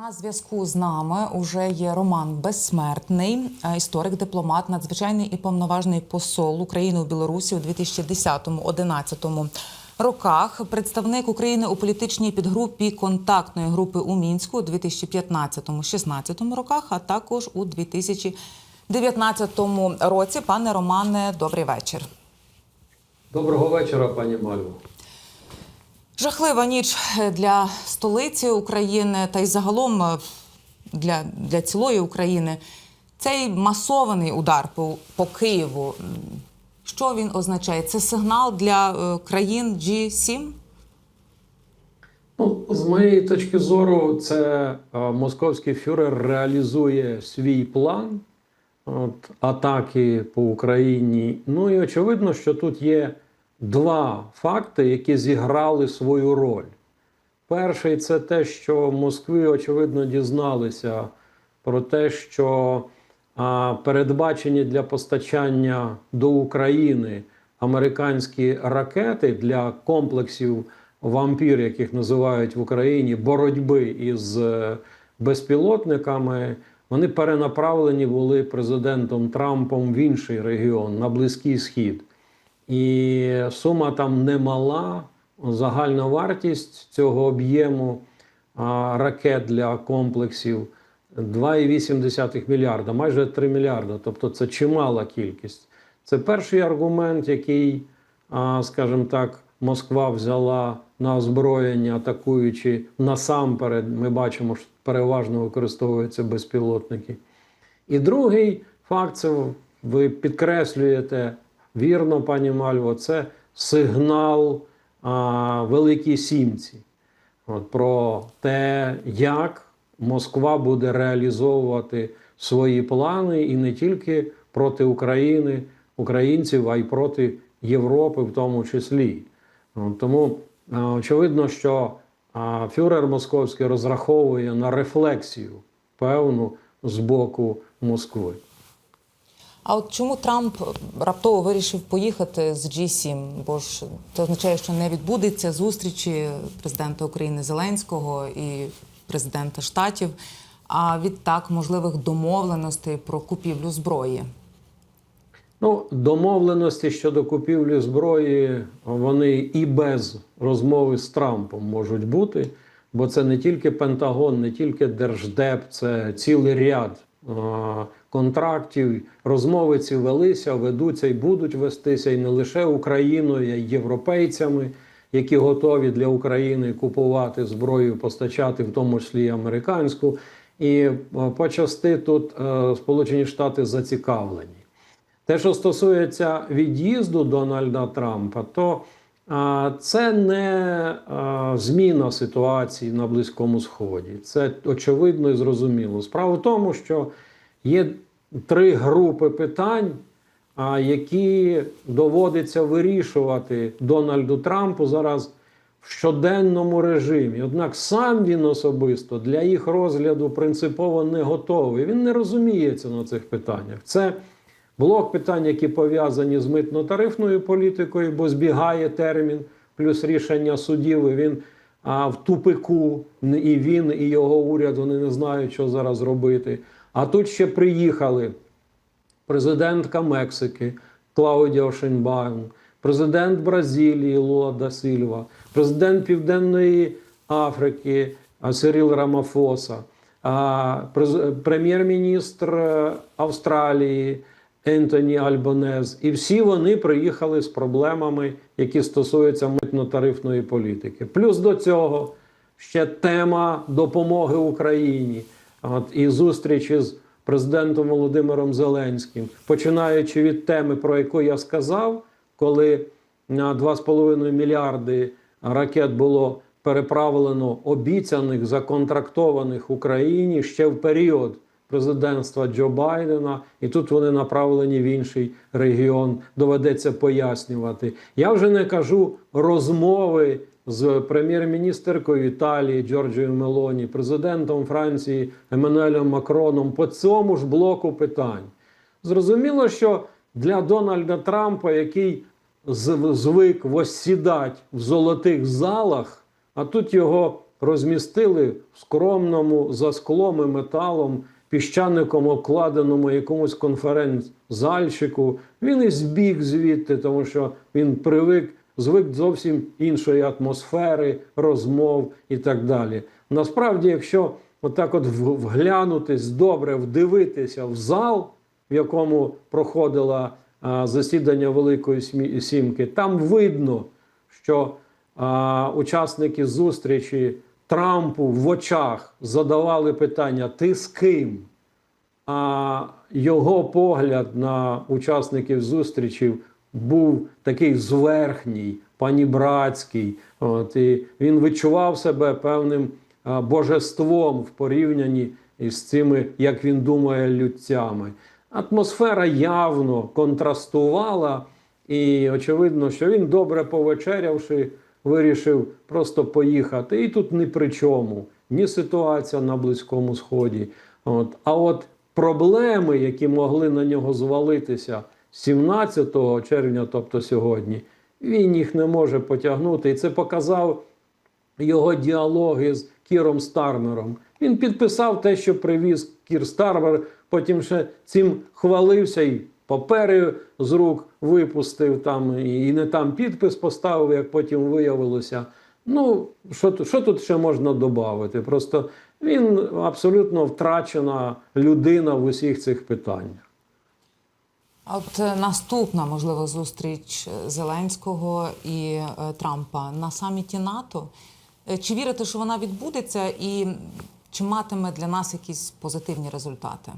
На зв'язку з нами уже є Роман Безсмертний, е, історик, дипломат, надзвичайний і повноважний посол України у Білорусі у 2010-2011 роках. Представник України у політичній підгрупі контактної групи у Мінську у 2015-16 роках, а також у 2019 році. Пане Романе, добрий вечір. Доброго вечора, пані Мальво. Жахлива ніч для столиці України та й загалом е, для, для цілої України. Цей масований удар по, по Києву. Що він означає? Це сигнал для е, країн G7? Ну, з моєї точки зору, це е, московський фюрер реалізує свій план от, атаки по Україні. Ну і очевидно, що тут є два факти, які зіграли свою роль. Перший це те, що Москви, очевидно, дізналися про те, що а, передбачені для постачання до України американські ракети для комплексів вампір, яких називають в Україні, боротьби із е, безпілотниками. Вони перенаправлені були президентом Трампом в інший регіон на Близький Схід. І сума там немала. Загальна вартість цього об'єму ракет для комплексів 2,8 мільярда, майже 3 мільярда. Тобто це чимала кількість. Це перший аргумент, який, скажімо так, Москва взяла на озброєння, атакуючи насамперед. Ми бачимо, що переважно використовуються безпілотники. І другий факт це ви підкреслюєте вірно, пані Мальво, це сигнал а, Великій Сімці От, про те, як Москва буде реалізовувати свої плани і не тільки проти України, українців, а й проти Європи, в тому числі. От, тому а, очевидно, що а, фюрер московський розраховує на рефлексію певну з боку Москви. А от чому Трамп раптово вирішив поїхати з G7? Бо ж це означає, що не відбудеться зустрічі президента України Зеленського і президента Штатів, а відтак можливих домовленостей про купівлю зброї. Ну, домовленості щодо купівлі зброї вони і без розмови з Трампом можуть бути, бо це не тільки Пентагон, не тільки Держдеп, це цілий ряд контрактів. Розмови ці велися, ведуться і будуть вестися і не лише Україною, а й європейцями, які готові для України купувати зброю, постачати, в тому числі і американську. І е, почасти тут е, Сполучені Штати зацікавлені. Те, що стосується від'їзду Дональда Трампа, то а, це не зміна ситуації на Близькому Сході. Це очевидно і зрозуміло. Справа в тому, що є три групи питань, які доводиться вирішувати Дональду Трампу зараз в щоденному режимі. Однак сам він особисто для їх розгляду принципово не готовий. Він не розуміється на цих питаннях. Це Блок питань, які пов'язані з митно-тарифною політикою, бо збігає термін, плюс рішення судів. і Він а, в тупику, і він, і його уряд вони не знають, що зараз робити. А тут ще приїхали президентка Мексики Клаудіо Шенбаум, президент Бразилії Лула да Сильва, президент Південної Африки Сиріл Рамафоса, прем'єр-міністр е, Австралії. Ентоні Альбонез, і всі вони приїхали з проблемами, які стосуються митно-тарифної політики. Плюс до цього ще тема допомоги Україні. От і зустрічі з президентом Володимиром Зеленським, починаючи від теми, про яку я сказав, коли на 2,5 мільярди ракет було переправлено обіцяних законтрактованих Україні ще в період президентства Джо Байдена, і тут вони направлені в інший регіон. Доведеться пояснювати. Я вже не кажу розмови з прем'єр-міністеркою Італії Джорджією Мелоні, президентом Франції Еммануелем Макроном по цьому ж блоку питань. Зрозуміло, що для Дональда Трампа, який звик воссідати в золотих залах, а тут його розмістили в скромному за склом і металом, піщаником обкладеному якомусь конференц-зальчику. Він і збіг звідти, тому що він привик, звик зовсім іншої атмосфери, розмов і так далі. Насправді, якщо отак от вглянутись добре, вдивитися в зал, в якому проходило а, засідання Великої Сімки, там видно, що а, учасники зустрічі Трампу в очах задавали питання: ти з ким? А його погляд на учасників зустрічі був такий зверхній, панібратський. От, і він відчував себе певним божеством в порівнянні із цими, як він думає, людцями. Атмосфера явно контрастувала, і очевидно, що він, добре повечерявши, вирішив просто поїхати. І тут ні при чому, ні ситуація на Близькому Сході. От. А от проблеми, які могли на нього звалитися 17 червня, тобто сьогодні, він їх не може потягнути. І це показав його діалоги з Кіром Стармером. Він підписав те, що привіз Кір Стармер, потім ще цим хвалився і папери з рук випустив там, і не там підпис поставив, як потім виявилося. Ну, що, що тут ще можна додати? Просто він абсолютно втрачена людина в усіх цих питаннях. А От е, наступна можливо зустріч е, Зеленського і е, Трампа на саміті НАТО. Чи вірите, що вона відбудеться, і чи матиме для нас якісь позитивні результати?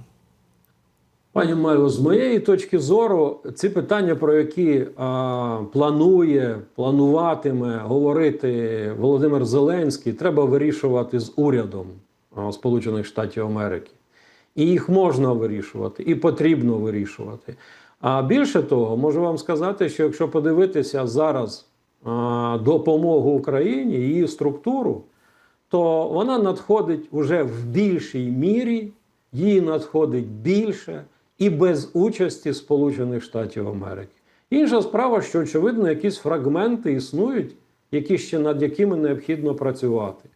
Пані Майло, з моєї точки зору, ці питання, про які а, планує, плануватиме говорити Володимир Зеленський, треба вирішувати з урядом а, Сполучених Штатів Америки. І їх можна вирішувати, і потрібно вирішувати. А більше того, можу вам сказати, що якщо подивитися зараз допомогу Україні, її структуру, то вона надходить уже в більшій мірі, її надходить більше і без участі Сполучених Штатів Америки. Інша справа, що очевидно, якісь фрагменти існують, які ще над якими необхідно працювати.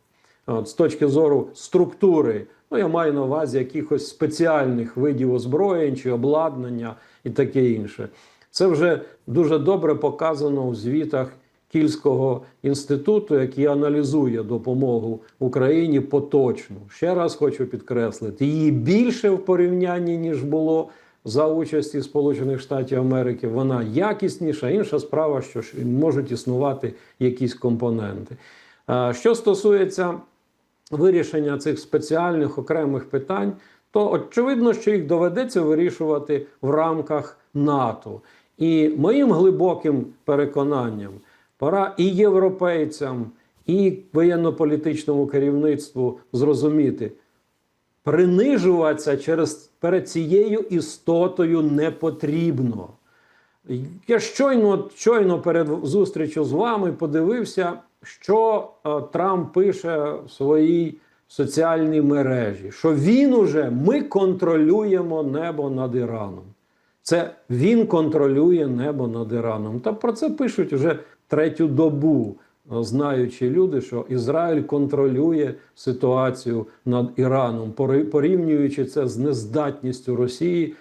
От, з точки зору структури, ну я маю на увазі якихось спеціальних видів озброєнь чи обладнання і таке інше. Це вже дуже добре показано у звітах Кільського інституту, який аналізує допомогу Україні поточну. Ще раз хочу підкреслити, її більше в порівнянні ніж було за участі Сполучених Штатів Америки. Вона якісніша. Інша справа, що можуть існувати якісь компоненти. Що стосується вирішення цих спеціальних окремих питань, то очевидно, що їх доведеться вирішувати в рамках НАТО. І моїм глибоким переконанням, пора і європейцям, і воєнно-політичному керівництву зрозуміти, принижуватися через перед цією істотою не потрібно. Я щойно, щойно перед зустрічю з вами подивився, що е, Трамп пише в своїй соціальній мережі, що він уже ми контролюємо небо над Іраном. Це він контролює небо над Іраном. Та про це пишуть вже третю добу, е, знаючи люди, що Ізраїль контролює ситуацію над Іраном, порівнюючи це з нездатністю Росії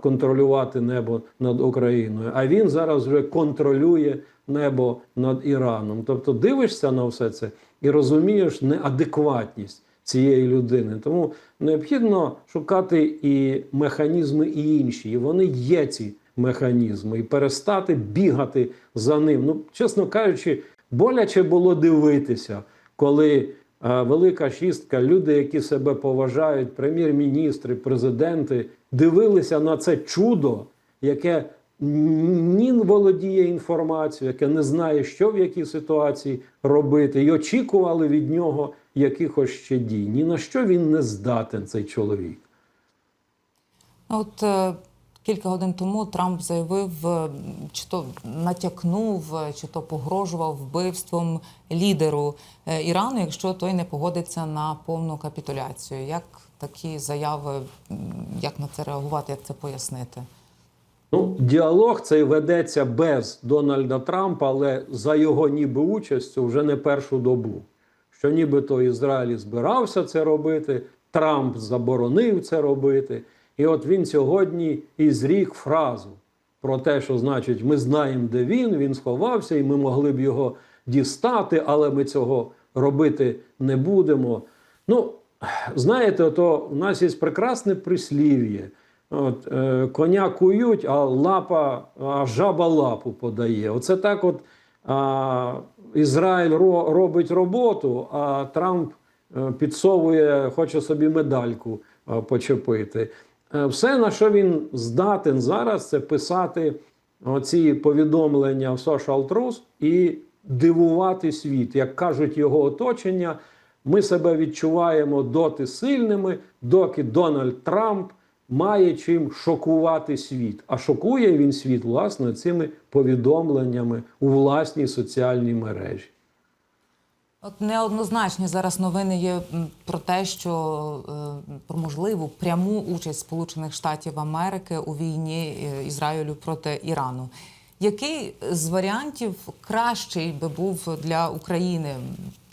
контролювати небо над Україною. А він зараз вже контролює небо над Іраном. Тобто дивишся на все це і розумієш неадекватність цієї людини. Тому необхідно шукати і механізми, і інші. І вони є ці механізми, і перестати бігати за ним. Ну, чесно кажучи, боляче було дивитися, коли е, велика шістка, люди, які себе поважають, прем'єр-міністри, президенти, дивилися на це чудо, яке ні володіє інформацією, яке не знає, що в якій ситуації робити, і очікували від нього якихось ще дій. Ні на що він не здатен, цей чоловік. От е, кілька годин тому Трамп заявив, е, чи то натякнув, е, чи то погрожував вбивством лідеру е, Ірану, якщо той не погодиться на повну капітуляцію. Як такі заяви, як на це реагувати, як це пояснити? Ну, діалог цей ведеться без Дональда Трампа, але за його ніби участю вже не першу добу. що нібито Ізраїль збирався це робити, Трамп заборонив це робити. І от він сьогодні і зрік фразу про те, що значить, ми знаємо, де він, він сховався, і ми могли б його дістати, але ми цього робити не будемо. Ну, знаєте, ото у нас є прекрасне прислів'я. От, е, коня кують, а лапа, а жаба лапу подає. Оце так от а, Ізраїль ро, робить роботу, а Трамп е, підсовує, хоче собі медальку е, почепити. Е, Все, на що він здатен зараз, це писати оці повідомлення в Social Trust і дивувати світ. Як кажуть його оточення, ми себе відчуваємо доти сильними, доки Дональд Трамп має чим шокувати світ. А шокує він світ, власне, цими повідомленнями у власній соціальній мережі. От неоднозначні зараз новини є про те, що е, про можливу пряму участь Сполучених Штатів Америки у війні е, Ізраїлю проти Ірану. Який з варіантів кращий би був для України,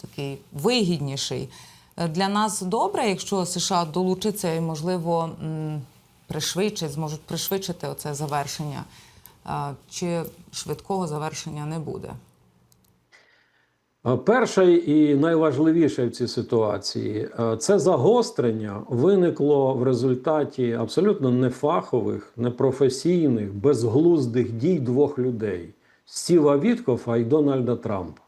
такий вигідніший? Е, Для нас добре, якщо США долучиться і, можливо, пришвидшить, зможуть пришвидшити оце завершення, Е, чи швидкого завершення не буде? Е, Перше і найважливіше в цій ситуації це загострення виникло в результаті абсолютно нефахових, непрофесійних, безглуздих дій двох людей Стіва Віткофа і Дональда Трампа.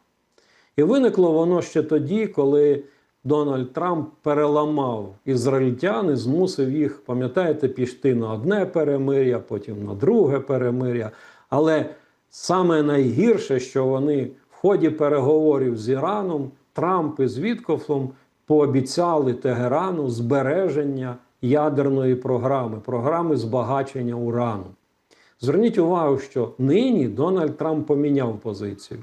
І виникло воно ще тоді, коли Дональд Трамп переламав ізраїльтян і змусив їх, пам'ятаєте, пішти на одне перемир'я, потім на друге перемир'я. Але саме найгірше, що вони в ході переговорів з Іраном, Трамп із Віткофом пообіцяли Тегерану збереження ядерної програми, програми збагачення урану. Зверніть увагу, що нині Дональд Трамп поміняв позицію.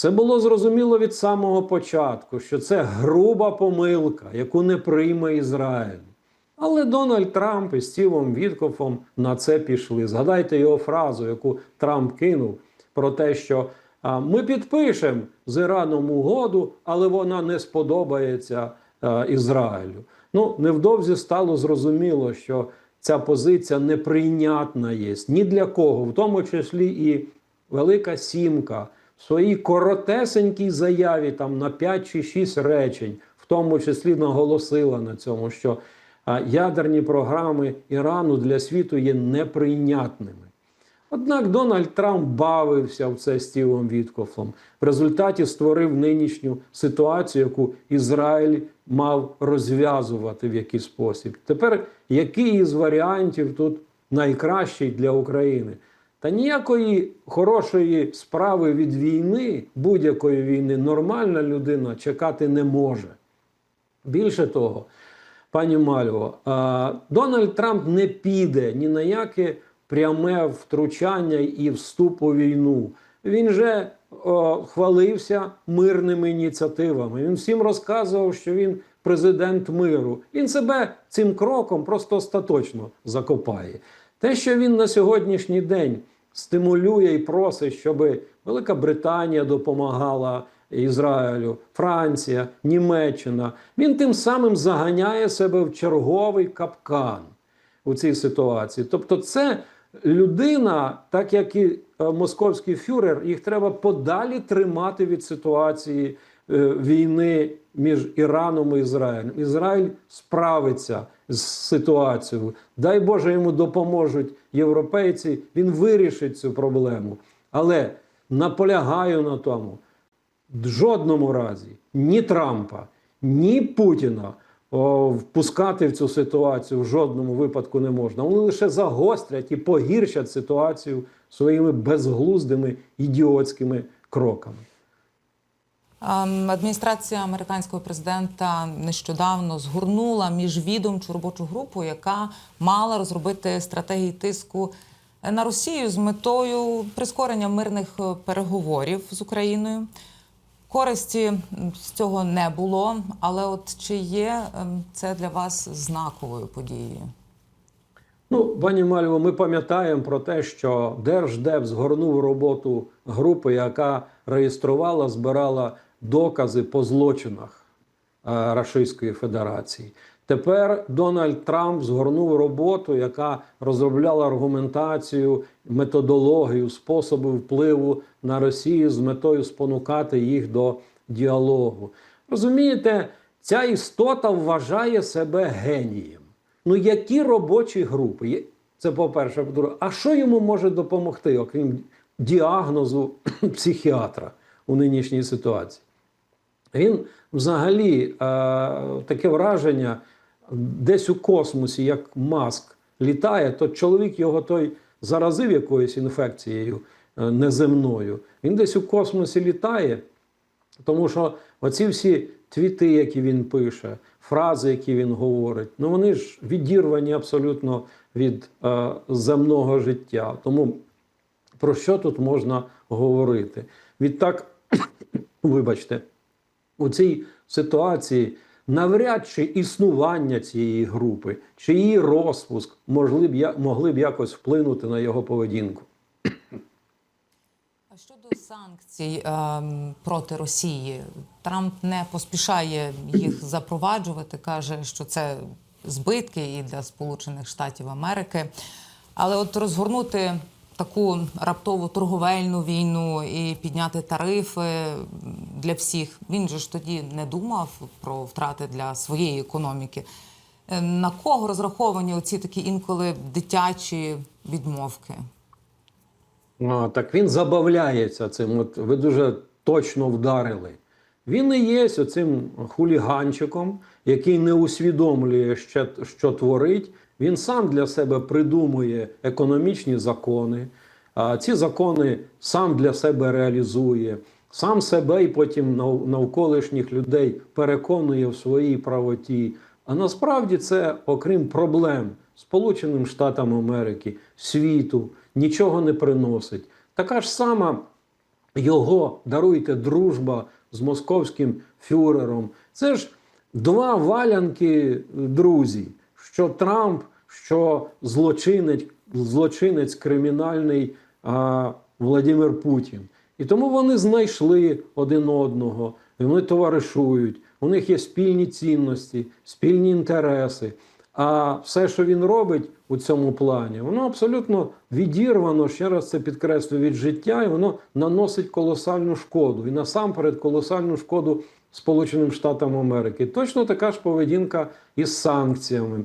Це було зрозуміло від самого початку, що це груба помилка, яку не прийме Ізраїль. Але Дональд Трамп із Стівом Віткофом на це пішли. Згадайте його фразу, яку Трамп кинув про те, що а, ми підпишемо з Іраном угоду, але вона не сподобається а, Ізраїлю. Ну, невдовзі стало зрозуміло, що ця позиція неприйнятна є ні для кого, в тому числі і Велика Сімка своїй коротесенькій заяві там на 5 чи 6 речень, в тому числі наголосила на цьому, що ядерні програми Ірану для світу є неприйнятними. Однак Дональд Трамп бавився в це Стівом Віткофом. В результаті створив нинішню ситуацію, яку Ізраїль мав розв'язувати в який спосіб. Тепер який із варіантів тут найкращий для України? Та ніякої хорошої справи від війни, будь-якої війни, нормальна людина чекати не може. Більше того, пані Мальво, Дональд Трамп не піде ні на яке пряме втручання і вступ у війну. Він же о, хвалився мирними ініціативами. Він всім розказував, що він президент миру. Він себе цим кроком просто остаточно закопає. Те, що він на сьогоднішній день стимулює і просить, щоб Велика Британія допомагала Ізраїлю, Франція, Німеччина, він тим самим заганяє себе в черговий капкан у цій ситуації. Тобто, це людина, так як і е, московський фюрер, їх треба подалі тримати від ситуації е, війни між Іраном і Ізраїлем. Ізраїль справиться з ситуацією. Дай Боже йому допоможуть європейці. Він вирішить цю проблему. Але наполягаю на тому, в жодному разі ні Трампа, ні Путіна впускати в цю ситуацію в жодному випадку не можна. Вони лише загострять і погіршать ситуацію своїми безглуздими ідіотськими кроками. Ем, Адміністрація американського президента нещодавно згорнула міжвідомчу робочу групу, яка мала розробити стратегії тиску на Росію з метою прискорення мирних е, переговорів з Україною. Користі з цього не було, але от чи є ем, це для вас знаковою подією? Ну, пані Мальво, ми пам'ятаємо про те, що Держдеп згорнув роботу групи, яка реєструвала, збирала докази по злочинах е, Російської Федерації. Тепер Дональд Трамп згорнув роботу, яка розробляла аргументацію, методологію, способи впливу на Росію з метою спонукати їх до діалогу. Розумієте, ця істота вважає себе генієм. Ну, які робочі групи? Це по-перше, по-друге, а що йому може допомогти, окрім діагнозу психіатра у нинішній ситуації? Він взагалі е, таке враження десь у космосі, як маск літає, то чоловік його той заразив якоюсь інфекцією е, неземною. Він десь у космосі літає, тому що оці всі твіти, які він пише, фрази, які він говорить, ну вони ж відірвані абсолютно від е, земного життя. Тому про що тут можна говорити? Відтак, вибачте, у цій ситуації навряд чи існування цієї групи, чи її розпуск могли б, могли б якось вплинути на його поведінку. А щодо санкцій ем, проти Росії, Трамп не поспішає їх запроваджувати, каже, що це збитки і для Сполучених Штатів Америки. Але от розгорнути таку раптову торговельну війну і підняти тарифи для всіх, він же ж тоді не думав про втрати для своєї економіки. Е, На кого розраховані оці такі інколи дитячі відмовки? А, так він забавляється цим. От ви дуже точно вдарили. Він і є оцим хуліганчиком, який не усвідомлює, що, що творить. Він сам для себе придумує економічні закони. Ці закони сам для себе реалізує, сам себе і потім навколишніх людей переконує в своїй правоті. А насправді це, окрім проблем Сполученим Штатам Америки, світу, нічого не приносить. Така ж сама його даруйте дружба з московським фюрером. Це ж два валянки друзі, що Трамп, що злочинець, злочинець кримінальний а, Владимир Путін. І тому вони знайшли один одного, вони товаришують. У них є спільні цінності, спільні інтереси. А все, що він робить у цьому плані, воно абсолютно відірвано, ще раз це підкреслюю, від життя, і воно наносить колосальну шкоду. І насамперед колосальну шкоду Сполученим Штатам Америки. Точно така ж поведінка із санкціями.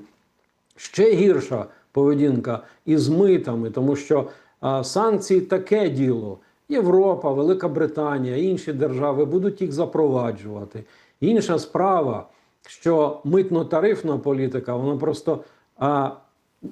Ще гірша поведінка із митами, тому що а, санкції таке діло. Європа, Велика Британія, інші держави будуть їх запроваджувати. Інша справа, що митно-тарифна політика, вона просто а,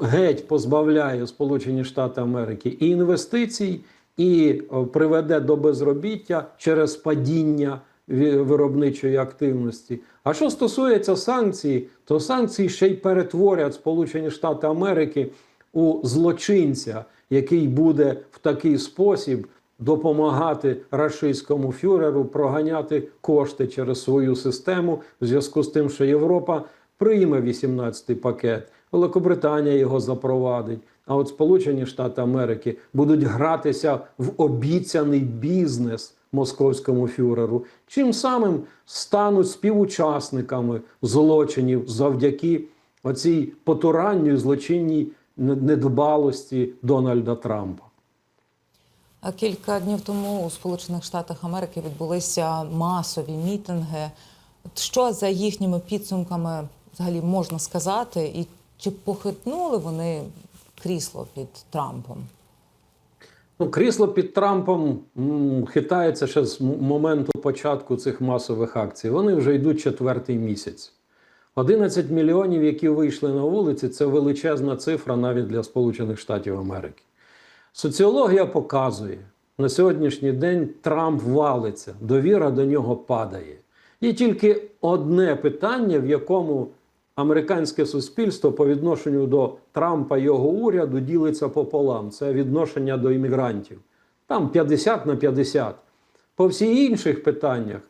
геть позбавляє Сполучені Штати Америки і інвестицій, і приведе до безробіття через падіння виробничої активності. А що стосується санкцій, то санкції ще й перетворять Сполучені Штати Америки у злочинця, який буде в такий спосіб допомагати рашистському фюреру проганяти кошти через свою систему в зв'язку з тим, що Європа прийме 18-й пакет, Великобританія його запровадить. А от Сполучені Штати Америки будуть гратися в обіцяний бізнес московському фюреру, чим самим стануть співучасниками злочинів завдяки оцій потуранню і злочинній недбалості Дональда Трампа. Кілька днів тому у Сполучених Штатах Америки відбулися масові мітинги. Що за їхніми підсумками взагалі можна сказати, і чи похитнули вони крісло під Трампом? Ну, крісло під Трампом хитається ще з моменту початку цих масових акцій. Вони вже йдуть четвертий місяць. 11 мільйонів, які вийшли на вулиці, це величезна цифра навіть для Сполучених Штатів Америки. Соціологія показує, на сьогоднішній день Трамп валиться, довіра до нього падає. Є тільки одне питання, в якому американське суспільство по відношенню до Трампа і його уряду ділиться пополам. Це відношення до іммігрантів. Там 50 на 50. По всіх інших питаннях,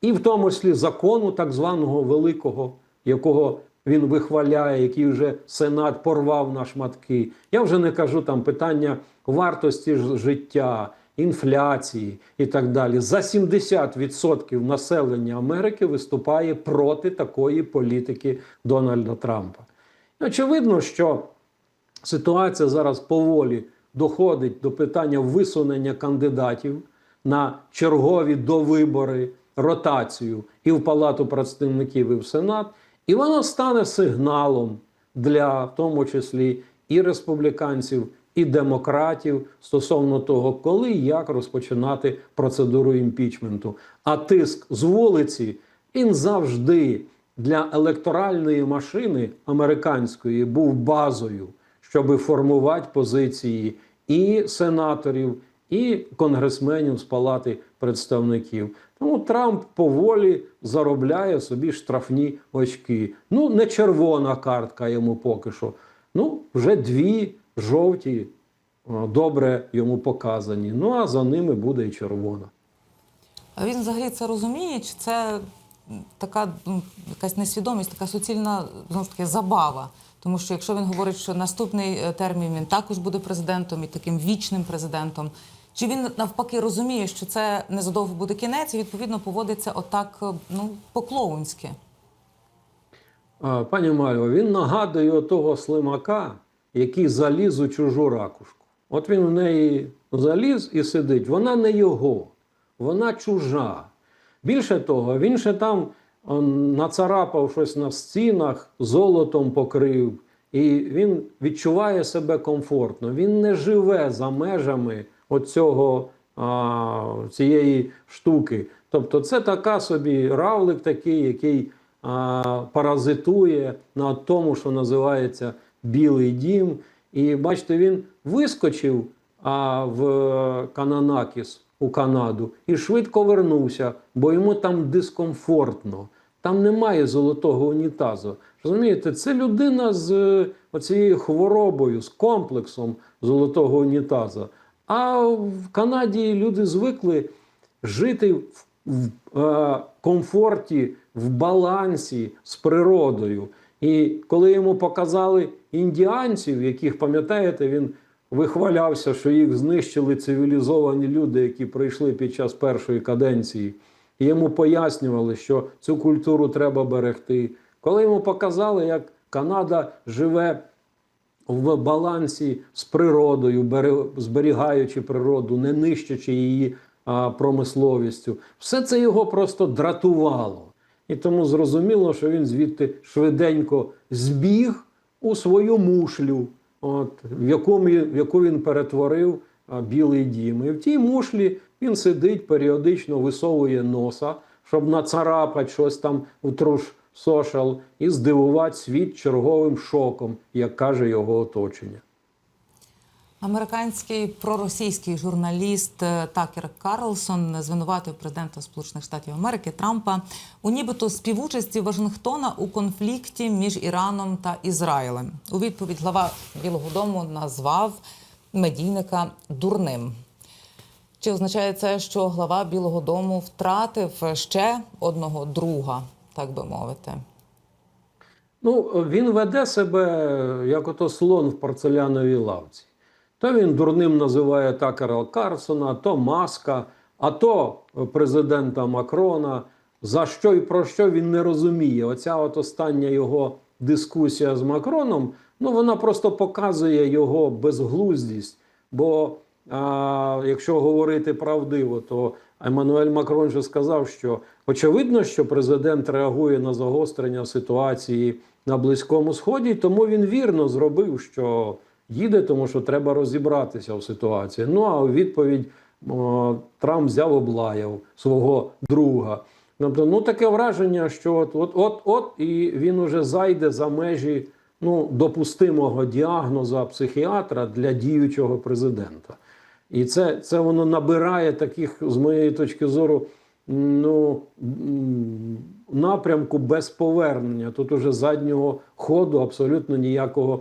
і в тому числі закону так званого великого, якого він вихваляє, який вже Сенат порвав на шматки. Я вже не кажу там питання вартості життя, інфляції і так далі. За 70% населення Америки виступає проти такої політики Дональда Трампа. Очевидно, що ситуація зараз поволі доходить до питання висунення кандидатів на чергові довибори, ротацію і в Палату представників, і в Сенат, і воно стане сигналом для в тому числі і республіканців, і демократів стосовно того, коли і як розпочинати процедуру імпічменту. А тиск з вулиці він завжди для електоральної машини американської був базою, щоб формувати позиції і сенаторів, і конгресменів з палати представників. Тому Трамп поволі заробляє собі штрафні очки. Ну, не червона картка йому поки що. Ну, вже дві жовті добре йому показані. Ну а за ними буде і червона. А він взагалі це розуміє? Чи це така якась несвідомість, така суцільна знову ж таки забава? Тому що якщо він говорить, що наступний е, термін він також буде президентом і таким вічним президентом, чи він навпаки розуміє, що це незадовго буде кінець, і відповідно поводиться отак, е, ну по-клоунськи? Пані Мальво, він нагадує того слимака, який заліз у чужу ракушку. От він в неї заліз і сидить. Вона не його, вона чужа. Більше того, він ще там нацарапав щось на стінах, золотом покрив, і він відчуває себе комфортно. Він не живе за межами оцього, а, цієї штуки. Тобто, це така собі равлик такий, який а, паразитує на тому, що називається Білий дім. І бачите, він вискочив а, в Кананакіс у Канаду і швидко вернувся, бо йому там дискомфортно. Там немає золотого унітазу. Розумієте, це людина з е, оцією хворобою, з комплексом золотого унітазу. А в Канаді люди звикли жити в, в е, комфорті, в балансі з природою. І коли йому показали індіанців, яких пам'ятаєте, він вихвалявся, що їх знищили цивілізовані люди, які прийшли під час першої каденції. І йому пояснювали, що цю культуру треба берегти. Коли йому показали, як Канада живе в балансі з природою, зберігаючи природу, не нищачи її а, промисловістю, все це його просто дратувало. І тому зрозуміло, що він звідти швиденько збіг у свою мушлю, от, в, якому, в яку він перетворив Білий дім. І в тій мушлі він сидить, періодично висовує носа, щоб нацарапати щось там у труш сошал і здивувати світ черговим шоком, як каже його оточення. Американський проросійський журналіст е, Такер Карлсон звинуватив президента Сполучених Штатів Америки Трампа у нібито співучасті Вашингтона у конфлікті між Іраном та Ізраїлем. У відповідь глава Білого Дому назвав медійника дурним. Чи означає це, що глава Білого Дому втратив ще одного друга, так би мовити? Ну, він веде себе як ото слон в порцеляновій лавці. То він дурним називає Такера Карсона, то Маска, а то президента Макрона. За що і про що він не розуміє. Оця от остання його дискусія з Макроном, ну вона просто показує його безглуздість. Бо а, якщо говорити правдиво, то Еммануель Макрон же сказав, що очевидно, що президент реагує на загострення ситуації на Близькому Сході, тому він вірно зробив, що їде, тому що треба розібратися в ситуації. Ну а у відповідь Трамп взяв облаяв свого друга. Тобто, ну таке враження, що от, от, от, от і він уже зайде за межі ну, допустимого діагноза психіатра для діючого президента. І це, це воно набирає таких, з моєї точки зору, ну, напрямку без повернення. Тут уже заднього ходу абсолютно ніякого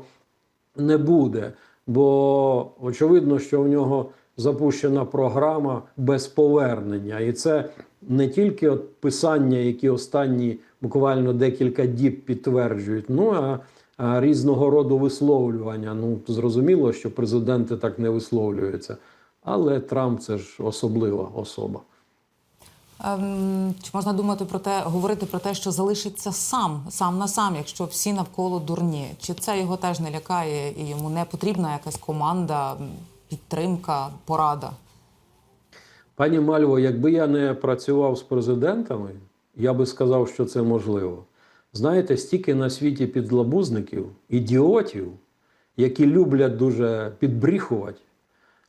не буде. Бо очевидно, що в нього запущена програма без повернення. І це не тільки от писання, які останні буквально декілька діб підтверджують, ну а, різного роду висловлювання. Ну, зрозуміло, що президенти так не висловлюються. Але Трамп це ж особлива особа. Ем, Чи можна думати про те, говорити про те, що залишиться сам, сам на сам, якщо всі навколо дурні? Чи це його теж не лякає і йому не потрібна якась команда, підтримка, порада? Пані Мальво, якби я не працював з президентами, я би сказав, що це можливо. Знаєте, стільки на світі підлабузників, ідіотів, які люблять дуже підбріхувати,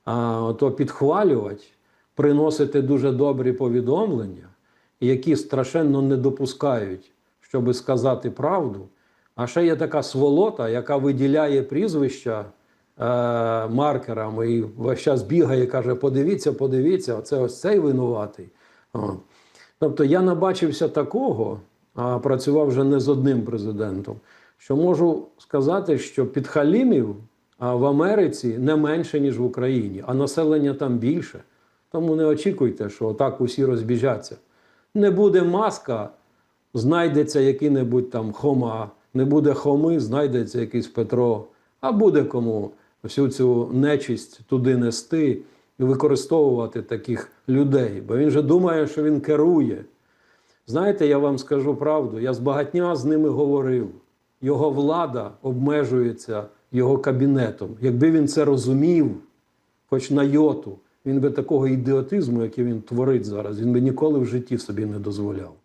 а ото підхвалювати, приносити дуже добрі повідомлення, які страшенно не допускають, щоби сказати правду. А ще є така сволота, яка виділяє прізвища е, маркерами і весь час бігає і каже: подивіться, подивіться, оце ось цей винуватий. О. Тобто я набачився такого, а працював вже не з одним президентом, що можу сказати, що підхалімів в Америці не менше, ніж в Україні, а населення там більше. Тому не очікуйте, що отак усі розбіжаться. Не буде маска, знайдеться який-небудь там хома, не буде хоми, знайдеться якийсь Петро, а буде кому всю цю нечисть туди нести і використовувати таких людей. Бо він же думає, що він керує. Знаєте, я вам скажу правду, я з багатьма з ними говорив. Його влада обмежується його кабінетом. Якби він це розумів, хоч на йоту, він би такого ідіотизму, який він творить зараз, він би ніколи в житті собі не дозволяв.